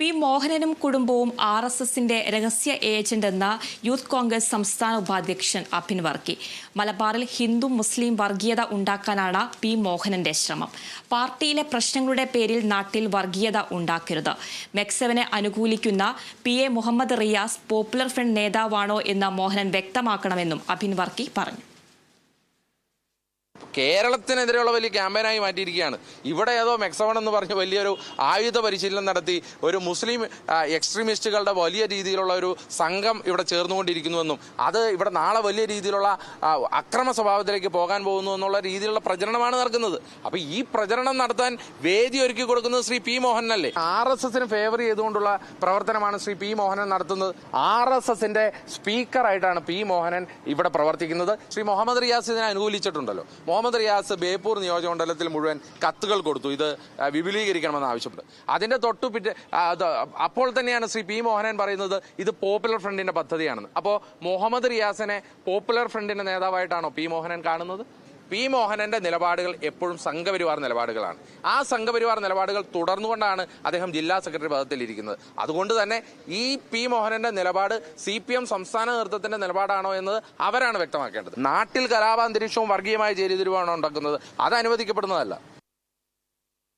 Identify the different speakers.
Speaker 1: P മോഹനനും കുടുംബവും R S എസിന്റെ രഹസ്യ ഏജന്റ് എന്ന യൂത്ത് കോൺഗ്രസ് സംസ്ഥാന ഉപാധ്യക്ഷൻ അഭിൻ വർക്കി. മലബാറിൽ ഹിന്ദു മുസ്ലിം വർഗീയത ഉണ്ടാക്കാനാണ് പി മോഹനന്റെ ശ്രമം. പാർട്ടിയിലെ പ്രശ്നങ്ങളുടെ പേരിൽ നാട്ടിൽ വർഗീയത ഉണ്ടാക്കരുത്. മെക്സവനെ അനുകൂലിക്കുന്ന P A Muhammad Riyas popular front നേതാവാണോ എന്ന് മോഹനൻ വ്യക്തമാക്കണമെന്നും അഭിൻ വർക്കി പറഞ്ഞു.
Speaker 2: കേരളത്തിനെതിരെയുള്ള വലിയ ക്യാമ്പയിനായി മാറ്റിയിരിക്കുകയാണ്. ഇവിടെ ഏതോ മെക്സവൺ എന്ന് പറഞ്ഞ് വലിയൊരു ആയുധ പരിശീലനം നടത്തി ഒരു മുസ്ലിം എക്സ്ട്രീമിസ്റ്റുകളുടെ വലിയ രീതിയിലുള്ള ഒരു സംഘം ഇവിടെ ചേർന്നുകൊണ്ടിരിക്കുന്നുവെന്നും അത് ഇവിടെ നാളെ വലിയ രീതിയിലുള്ള അക്രമ സ്വഭാവത്തിലേക്ക് പോകാൻ പോകുന്നു എന്നുള്ള രീതിയിലുള്ള പ്രചരണമാണ് നടക്കുന്നത്. അപ്പൊ ഈ പ്രചരണം നടത്താൻ വേദി ഒരുക്കി കൊടുക്കുന്നത് ശ്രീ പി മോഹനല്ലേ? ആർ എസ് എസിന് ഫേവർ ചെയ്തുകൊണ്ടുള്ള പ്രവർത്തനമാണ് ശ്രീ പി മോഹനൻ നടത്തുന്നത്. ആർ എസ് എസിന്റെ സ്പീക്കറായിട്ടാണ് പി മോഹനൻ ഇവിടെ പ്രവർത്തിക്കുന്നത്. ശ്രീ മുഹമ്മദ് റിയാസ് ഇതിനെ അനുകൂലിച്ചിട്ടുണ്ടല്ലോ. മുഹമ്മദ് റിയാസ് ബേപ്പൂർ നിയോജകമണ്ഡലത്തിൽ മുഴുവൻ കത്തുകൾ കൊടുത്തു. ഇത് വിപുലീകരിക്കണമെന്ന് ആവശ്യപ്പെട്ടു. അതിന്റെ തൊട്ടു പിറ്റേ അപ്പോൾ തന്നെയാണ് ശ്രീ പി മോഹനൻ പറയുന്നത് ഇത് പോപ്പുലർ ഫ്രണ്ടിന്റെ പദ്ധതിയാണെന്ന്. അപ്പോൾ മുഹമ്മദ് റിയാസിനെ പോപ്പുലർ ഫ്രണ്ടിന്റെ നേതാവായിട്ടാണോ പി മോഹനൻ കാണുന്നത്? പി മോഹനന്റെ നിലപാടുകൾ എപ്പോഴും സംഘപരിവാർ നിലപാടുകളാണ്. ആ സംഘപരിവാർ നിലപാടുകൾ തുടർന്നുകൊണ്ടാണ് അദ്ദേഹം ജില്ലാ സെക്രട്ടറി പദത്തിൽ ഇരിക്കുന്നത്. അതുകൊണ്ട് തന്നെ ഈ പി മോഹനന്റെ നിലപാട് സി പി എം സംസ്ഥാന നേതൃത്വത്തിന്റെ നിലപാടാണോ എന്നത് അവരാണ് വ്യക്തമാക്കേണ്ടത്. നാട്ടിൽ കലാപാന്തരീക്ഷവും വർഗീയമായ ചേരിതിരിവാണോ ഉണ്ടാക്കുന്നത്? അത് അനുവദിക്കപ്പെടുന്നതല്ല.